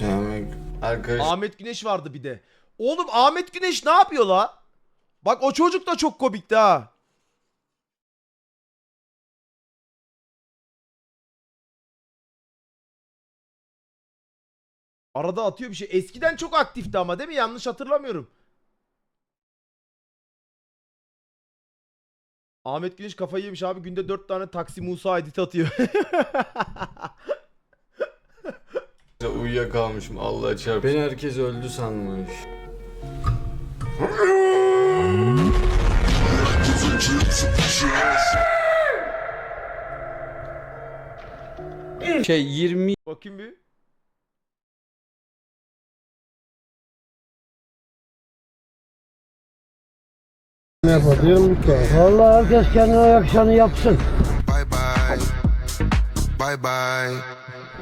Yani arkadaş Ahmet Güneş vardı bir de. Oğlum Ahmet Güneş ne yapıyor la? Bak o çocuk da çok komikti ha. Arada atıyor bir şey. Eskiden çok aktifti ama değil mi? Yanlış hatırlamıyorum. Ahmet Güneş kafayı yemiş abi. Günde 4 tane Taksi Musa edit atıyor. uyuyakalmışım Allah çarpsın. Beni herkes öldü sanmış. Şey 20 Bakayım bir. Vallahi herkes kendine yakışanı yapsın. Bye bye. Bye bye.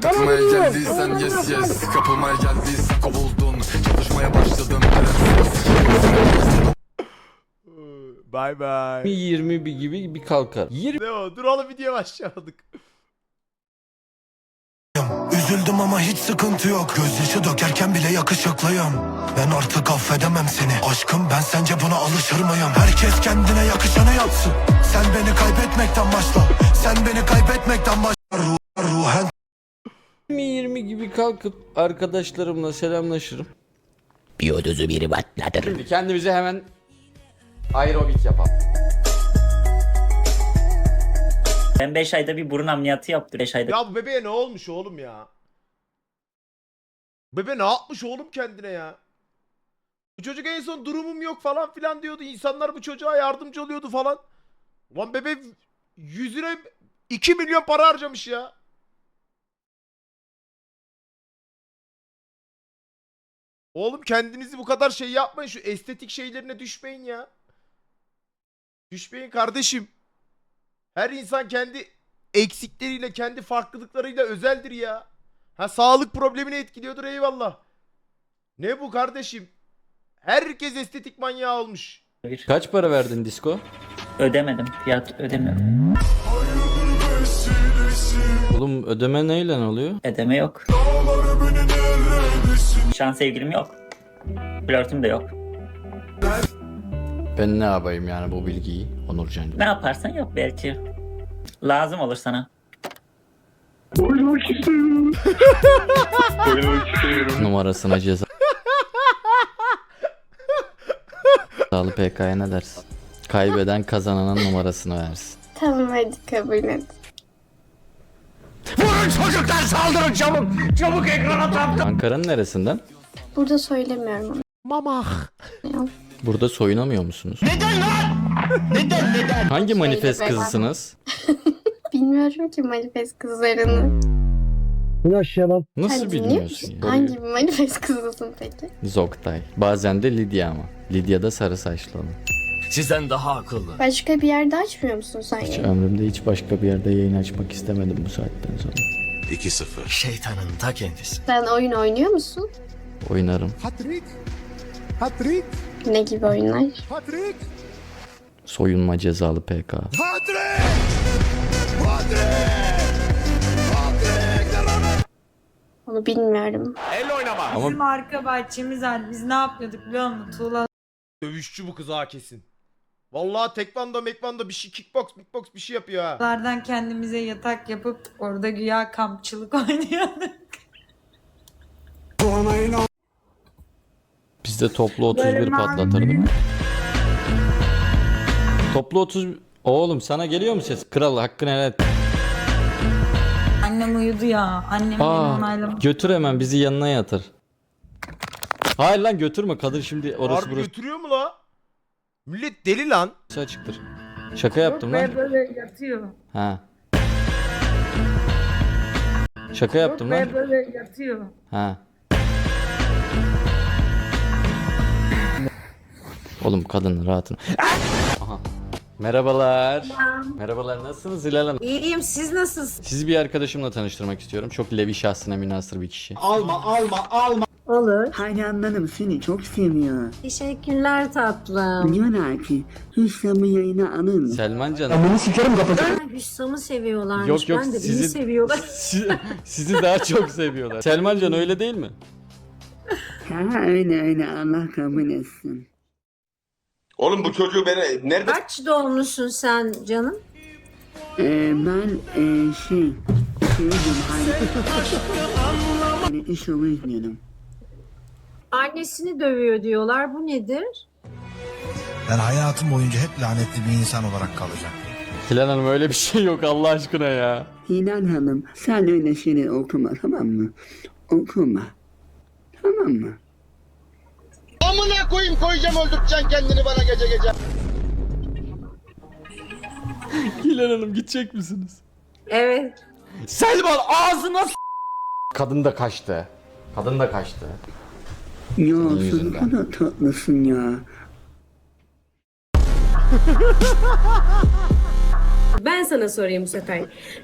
Takılmaya geldiysen yes yes. Kapılmaya geldiysen kovuldun. Çalışmaya başladım. Bye bye. 20 bir gibi bir kalkar. 20 Ne o? Dur oğlum video başlamadık. Üzüldüm ama hiç sıkıntı yok. Gözyaşı dökerken bile yakışıklıyım. Ben artık affedemem seni. Aşkım ben sence buna alışır mıyım? Herkes kendine yakışanı yapsın. Sen beni kaybetmekten başla. Sen beni kaybetmekten başla. Ruh, ruhen 20 gibi kalkıp arkadaşlarımla selamlaşırım. Biyodozu biri patlatır. Şimdi kendimize hemen aerobik yapalım. Ben 5 ayda bir burun ameliyatı yaptım. 5 ayda Ya bu bebeğe ne olmuş oğlum ya? Bebe ne yapmış oğlum kendine ya? Bu çocuk en son durumum yok falan filan diyordu. İnsanlar bu çocuğa yardımcı oluyordu falan. Ulan bebe yüzüne 2 milyon para harcamış ya. Oğlum kendinizi bu kadar şey yapmayın. Şu estetik şeylerine düşmeyin ya. Düşmeyin kardeşim. Her insan kendi eksikleriyle, kendi farklılıklarıyla özeldir ya. Ha sağlık problemini etkiliyordur eyvallah. Ne bu kardeşim? Herkes estetik manyağı olmuş. Kaç para verdin disco? ödemedim. Fiyat ödemiyorum. Oğlum ödeme neyle oluyor? Ödeme yok. Şu an sevgilim yok. Flörtüm de yok. Ben ne yapayım yani bu bilgiyi Onurcan? Ne yaparsan yap belki. Lazım olur sana. Numarasına ceza. Sağlı PK'ya ne dersin? Kaybeden kazananın numarasını versin. Tamam hadi kabul et. Ankara'nın neresinden? Burada söylemiyorum onu. Mamah. Burada soyunamıyor musunuz? Neden lan? Neden neden? Hangi manifest kızısınız? Bilmiyorum ki manifest kızlarını. İn aşağıdan. Nasıl dinliyor bilmiyorsun ya? Hangi bir manifest kızısın peki? Zoktay. Bazen de Lidya ama. Lidya da sarı saçlı olan. Sizden daha akıllı. Başka bir yerde açmıyor musun sen Hiç ömrümde hiç başka bir yerde yayın açmak istemedim bu saatten sonra. 2-0. Şeytanın ta kendisi. Sen oyun oynuyor musun? Oynarım. Ne gibi oyunlar? Soyunma cezalı PK. Onu bilmiyorum. Ama Bizim arka bahçemiz var. Biz ne yapıyorduk biliyor musun? Tuğlalardan Dövüşçü bu kız ha kesin. Vallahi tekvando mekvando bir şey kickbox kickbox bir şey yapıyor ha. kendimize yatak yapıp orada güya kampçılık oynuyorduk. biz de toplu 31 Böyle patlatırdık. Toplu 30... Oğlum sana geliyor mu ses? Kral hakkını helal et. Annem uyudu ya. Annem Aa, götür hemen bizi yanına yatır. Hayır lan götürme kadın şimdi orası Harbi burası götürüyor mu la? Millet deli lan. açıktır. Şaka yaptım lan. Böyle yatıyor. Ha. Şaka yaptım lan. Böyle yatıyor. Ha. Oğlum kadın rahatın. Aha. Merhabalar. Merhabalar nasılsınız Hilal Hanım? İyiyim siz nasılsınız? Sizi bir arkadaşımla tanıştırmak istiyorum. Çok levi şahsına münasır bir kişi. Olur. Hayranlarım seni çok seviyor. Teşekkürler tatlım. Diyorlar ki Hüsnam'ı yayına alın. Selman canım. Hüsam'ı seviyorlarmış. Yok yok ben de sizi, beni seviyorlar. sizi, sizi daha çok seviyorlar. Selman can öyle değil mi? Ha öyle öyle Allah kabul etsin. Oğlum bu çocuğu beni nerede Kaç doğumlusun sen canım? Ee, ben ee, şey şeydim hani hani iş izliyorum. Annesini dövüyor diyorlar. Bu nedir? Ben hayatım boyunca hep lanetli bir insan olarak kalacağım. Hilal Hanım öyle bir şey yok Allah aşkına ya. Hilal Hanım sen öyle şeyler okuma tamam mı? Okuma. Tamam mı? Amına koyayım koyacağım öldüreceksin kendini bana gece gece. Hilal Hanım gidecek misiniz? Evet. Selman ağzına s- Kadın da kaçtı. Kadın da kaçtı. Ya sen ne yüzünden. kadar tatlısın ya. Ben sana sorayım bu sefer.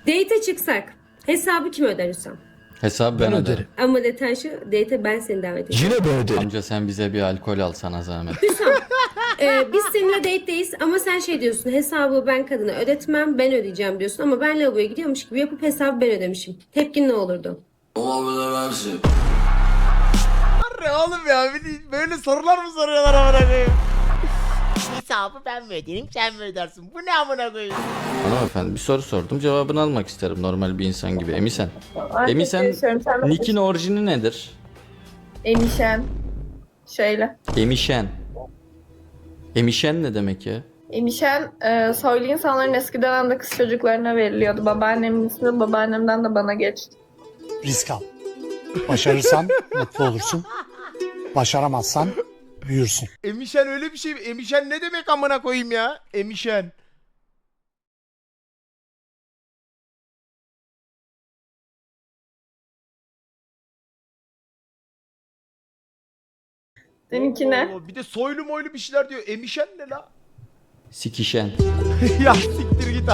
Date çıksak hesabı kim öder Hüsam? Hesabı ben, öderim. Ama detay şu, date ben seni davet edeceğim. Yine böyle derim. Amca sen bize bir alkol al sana zahmet. Hüsam, e, biz seninle date'deyiz ama sen şey diyorsun, hesabı ben kadına ödetmem, ben ödeyeceğim diyorsun. Ama ben lavaboya gidiyormuş gibi yapıp hesabı ben ödemişim. Tepkin ne olurdu? Harbi oğlum ya böyle sorular mı soruyorlar amına koyayım? Hesabı ben mi ödeyeyim sen mi ödersin? Bu ne amına koyayım? Hanımefendi bir soru sordum cevabını almak isterim normal bir insan gibi. Emisen. Emisen Nick'in orijini nedir? Emişen. Şöyle. Emişen. Emişen ne demek ya? Emişen e, soylu insanların eski dönemde kız çocuklarına veriliyordu. Babaannemin ismi babaannemden de bana geçti. Risk al. Başarırsan mutlu olursun. Başaramazsan büyürsün. Emişen öyle bir şey mi? Emişen ne demek amına koyayım ya? Emişen. Seninki ne? Bir de soylu moylu bir şeyler diyor. Emişen ne la? Sikişen. ya siktir git.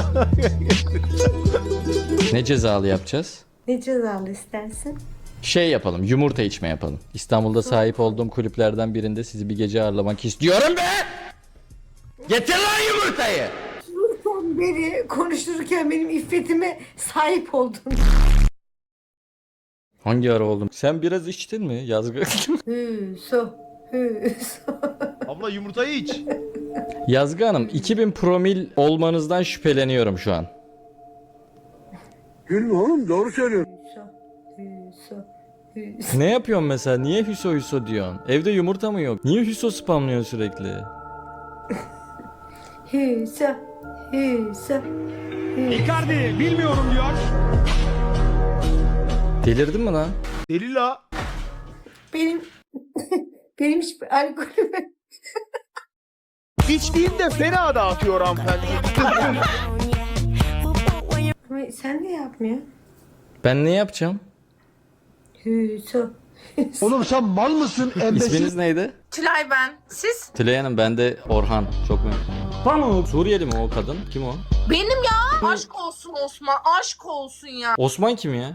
Ne cezalı yapacağız? Ne cezalı istersin? Şey yapalım yumurta içme yapalım. İstanbul'da sahip olduğum kulüplerden birinde sizi bir gece ağırlamak istiyorum be! Getir lan yumurtayı! Beri konuşurken benim iffetime sahip oldun. Hangi ara oldum? Sen biraz içtin mi yazgı? Hüso. Hüso. Abla yumurtayı iç. yazgı Hanım 2000 promil olmanızdan şüpheleniyorum şu an. Gülme oğlum doğru söylüyor. Hüso. Hüso. Ne yapıyorsun mesela? Niye Hüso Hüso diyorsun? Evde yumurta mı yok? Niye Hüso spamlıyorsun sürekli? Hüso. Hüso. Delirdin mi lan? Deli la. Benim benim hiçbir alkolüm İçtiğimde fena dağıtıyor hanımefendi. Ama sen de yapmıyor. Ben ne yapacağım? Hüso. Oğlum sen mal mısın? İsminiz neydi? Tülay ben. Siz? Tülay Hanım ben de Orhan. Çok memnun. Tamam. Suriyeli mi o kadın? Kim o? Benim ya. Aşk olsun Osman. Aşk olsun ya. Osman kim ya?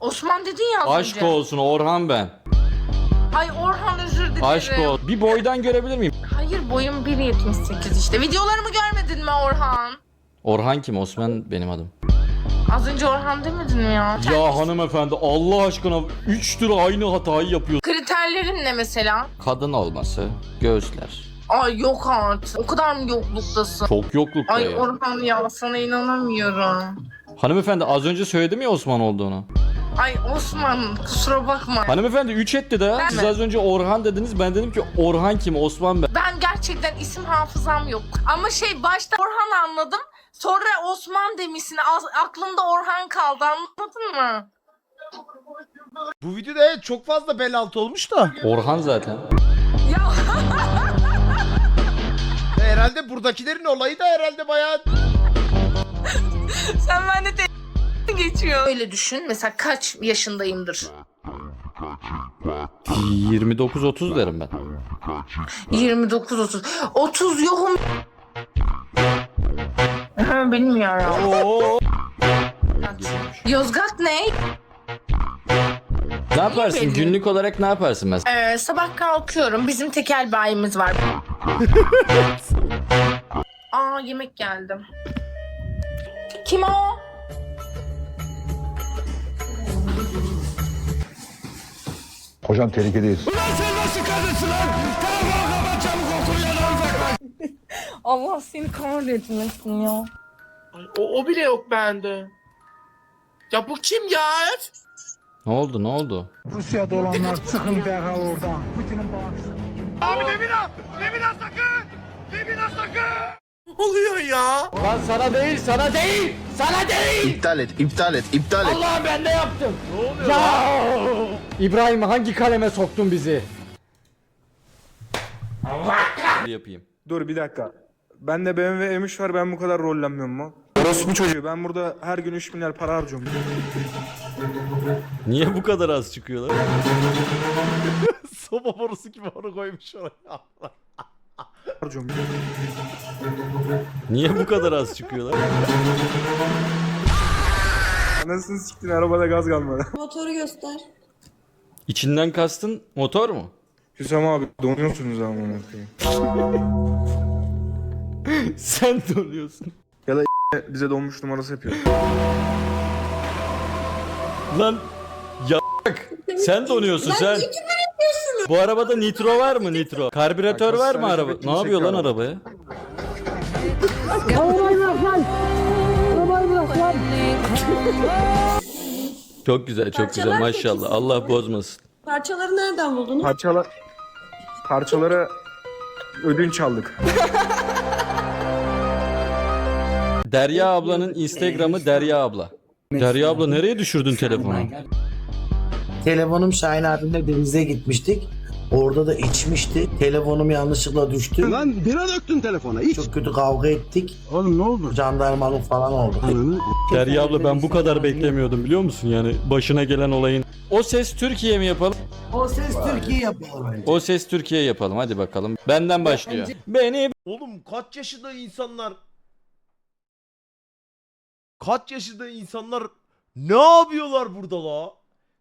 Osman dedin ya az Aşk önce. olsun Orhan ben. Ay Orhan özür dilerim. Aşk ol. Bir boydan görebilir miyim? Hayır boyum 1.78 işte. Videolarımı görmedin mi Orhan? Orhan kim? Osman benim adım. Az önce Orhan demedin mi ya? Ya hanımefendi Allah aşkına 3 lira aynı hatayı yapıyor. Kriterlerin ne mesela? Kadın olması, göğüsler. Ay yok artık. O kadar mı yokluktasın? Çok yoklukta Ay ya. Orhan ya sana inanamıyorum. Hanımefendi az önce söyledim ya Osman olduğunu. Ay Osman kusura bakma. Hanımefendi 3 etti de. Ben Siz mi? az önce Orhan dediniz. Ben dedim ki Orhan kim? Osman ben. Ben gerçekten isim hafızam yok. Ama şey başta Orhan anladım. Sonra Osman demişsin. Aklımda Orhan kaldı anladın mı? Bu videoda evet çok fazla bel altı olmuş da. Orhan zaten. Ya Herhalde buradakilerin olayı da herhalde bayağı sen bende de geçiyor. Öyle düşün. Mesela kaç yaşındayımdır? 29-30 derim ben. 29 30. 30 yokum. Ha, Bilmiyorum. Yozgat ne? Ne yaparsın? belli? Günlük olarak ne yaparsın mesela? Ee, sabah kalkıyorum. Bizim tekel bayimiz var. Aa yemek geldi. Kim o? Hocam tehlikedeyiz. Allah seni kahretmesin ya. O, o bile yok bende. Ya bu kim ya? Ne oldu? Ne oldu? Rusya'da olanlar çıkın derhal oradan. Putin'in Ne oluyor ya? Lan sana değil, sana değil, sana değil. İptal et, iptal et, iptal et. Allah ben de yaptım. Ne oluyor ya? İbrahim hangi kaleme soktun bizi? Allah yapayım. Dur bir dakika. Ben de BMW M3 var ben bu kadar rollenmiyorum mu? Orospu çocuğu ben burada her gün 3 milyar para harcıyorum. Niye bu kadar az çıkıyorlar? Soba borusu gibi onu koymuş oraya. harcıyorum. Niye bu kadar az çıkıyorlar? Anasını siktin arabada gaz kalmadı. Motoru göster. İçinden kastın motor mu? Hüsam abi donuyorsunuz ama amına koyayım. Sen donuyorsun. Bize donmuş numarası yapıyor. Lan ya sen donuyorsun sen. Bu arabada nitro var mı nitro? Karbüratör Bak, var mı araba? Ne yapıyor lan arabaya? Çok güzel, çok güzel Parçalar maşallah. Allah bozmasın. Parçaları nereden buldunuz? Parçalar... Parçalara ödünç aldık. Derya ablanın Instagram'ı Derya abla. Derya abla nereye düşürdün telefonu? Telefonum Şahin abimle denize gitmiştik. Orada da içmişti. Telefonum yanlışlıkla düştü. Lan bira döktün telefona. İç. Çok kötü kavga ettik. Oğlum ne oldu? Jandarmalık falan oldu. Derya abla ben bu kadar beklemiyordum biliyor musun yani başına gelen olayın. O ses Türkiye mi yapalım? O ses Türkiye yapıyor bence. O ses Türkiye yapalım hadi bakalım. Benden başlıyor. Beni Oğlum kaç yaşında insanlar Kaç yaşında insanlar ne yapıyorlar burada la?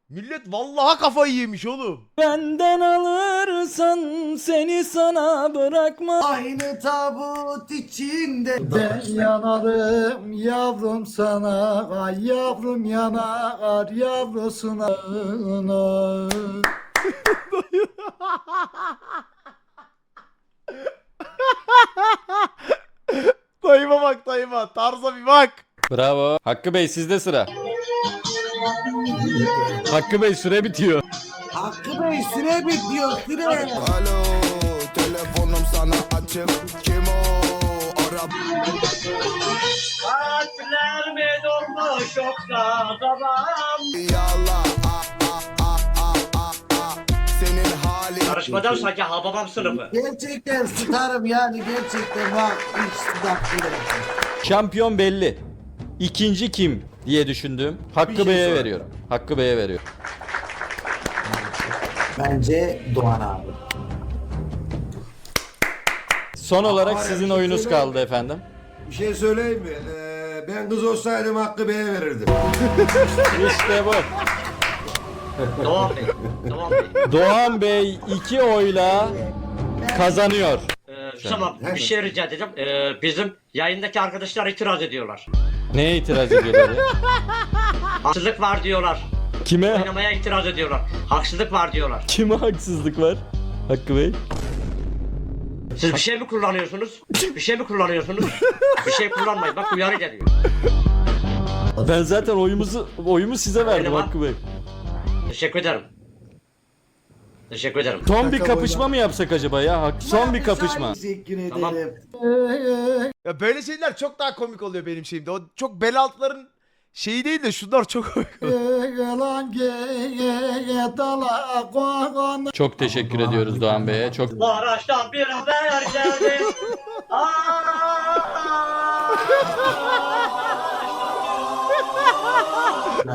Millet vallahi kafayı yemiş oğlum. benden alırsan seni sana bırakma. Aynı tabut içinde ben yanarım yavrum sana ay yavrum yanar yavrusuna Dayıma bak dayıma tarza bir bak. Bravo. Hakkı Bey sizde sıra. Hakkı Bey süre bitiyor. Hakkı Bey süre bitiyor süre Alo telefonum sana açık. Kim o? Arap. Yallah. ah, ah, ah, ah, ah, ah. Senin halin. Karışmadan sanki hababam sınıfı Gerçekten starım yani gerçekten bak Şampiyon belli. İkinci kim diye düşündüm. Hakkı şey Bey'e veriyorum. Hakkı Bey'e veriyorum. Bence Doğan abi Son olarak Aa, sizin bir şey oyunuz söyleyeyim kaldı efendim. Bir şey söyleyeyim mi? Ee, ben kız olsaydım Hakkı Bey'e verirdim. İşte bu. Doğan Bey. Doğan Bey. Doğan Bey iki oyla kazanıyor. Tamam bir şey rica edeceğim. Ee, bizim yayındaki arkadaşlar itiraz ediyorlar. Neye itiraz ediyorlar ya? Haksızlık var diyorlar. Kime Oynamaya itiraz ediyorlar. Haksızlık var diyorlar. kime haksızlık var? Hakkı Bey. Siz bir şey mi kullanıyorsunuz? Bir şey mi kullanıyorsunuz? Bir şey kullanmayın. Bak uyarı geliyor. Ben zaten oyumuzu oyumu size verdim Oynama. Hakkı Bey. Teşekkür ederim. Teşekkür ederim. Son bir kapışma mı yapsak acaba ya? Hak- Son bir kapışma. Tamam. Ya böyle şeyler çok daha komik oluyor benim şeyimde. O çok bel altların şeyi değil de şunlar çok komik oluyor. Çok teşekkür ediyoruz Doğan Bey'e. Çok Bu araçtan bir haber geldi.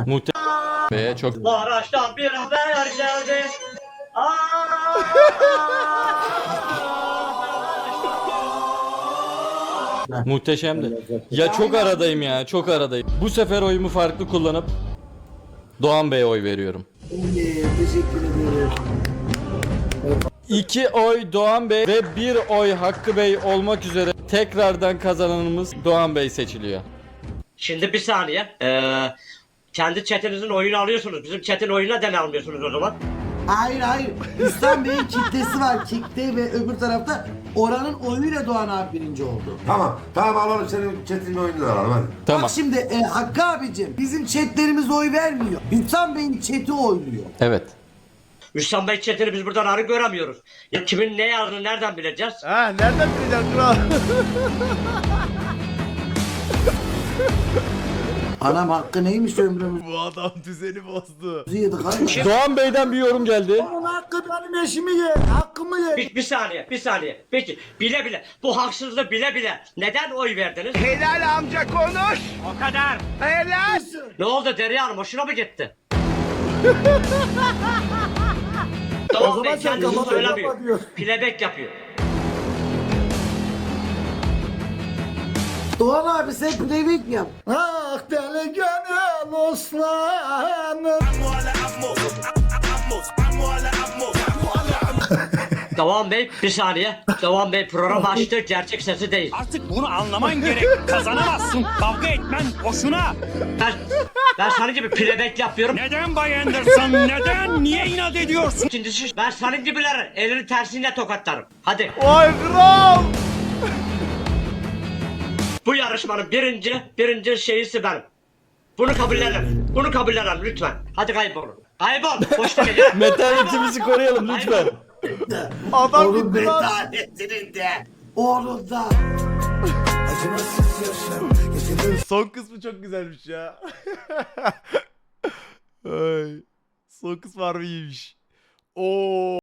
muhtemelen Bey'e çok Bu araçtan bir haber geldi. muhteşemdi. Ya çok aradayım ya, çok aradayım. Bu sefer oyumu farklı kullanıp Doğan Bey'e oy veriyorum. teşekkür ederim. 2 oy Doğan Bey ve 1 oy Hakkı Bey olmak üzere tekrardan kazananımız Doğan Bey seçiliyor. Şimdi bir saniye. Ee, kendi chatinizin oyunu alıyorsunuz. Bizim chatin oyununa neden almıyorsunuz o zaman? Hayır hayır. İhsan Bey'in kitlesi var. Kitle ve öbür tarafta Oran'ın oyuyla Doğan abi birinci oldu. Tamam. Tamam alalım senin chatin oyunu da alalım hadi. Tamam. Bak şimdi e, Hakkı abicim bizim chatlerimiz oy vermiyor. İhsan Bey'in chati oyluyor. Evet. Müslüm Bey chatini biz buradan arı göremiyoruz. Ya kimin ne yazdığını nereden bileceğiz? Ha nereden bileceksin kral? Anam hakkı neymiş ömrümüzü bu adam düzeni bozdu. yedik hayır. Doğan Bey'den bir yorum geldi. Onun hakkı benim eşimi ye. Hakkımı ye. Bir, bir saniye, bir saniye. Peki, bile bile, bu haksızlığı bile bile neden oy verdiniz? Helal amca konuş. O kadar. Helal. Ne oldu Derya Hanım, hoşuna mı gitti? Doğan Bey kendisi söylemiyor. Playback yapıyor. Doğan abi sen playback mi yap? Ah deli gönül oslanım. Doğan Bey, bir saniye. Doğan Bey program açtı, gerçek sesi değil. Artık bunu anlaman gerek. Kazanamazsın. Kavga etmen boşuna. Ben, ben senin gibi playback yapıyorum. Neden Bay Anderson? Neden? Niye inat ediyorsun? İkincisi, ben senin gibilerin elini tersiyle tokatlarım. Hadi, Vay kral. Bu yarışmanın birinci, birinci şeyisi benim. Bunu kabullenin. Bunu kabullenin lütfen. Hadi kaybolun. Kaybol. Boşta geliyor. Metanetimizi koruyalım lütfen. Adam Onun gitti lan. metanetinin de. Onun da. Son kısmı çok güzelmiş ya. Ay. Son kısmı harbi iyiymiş. Oo.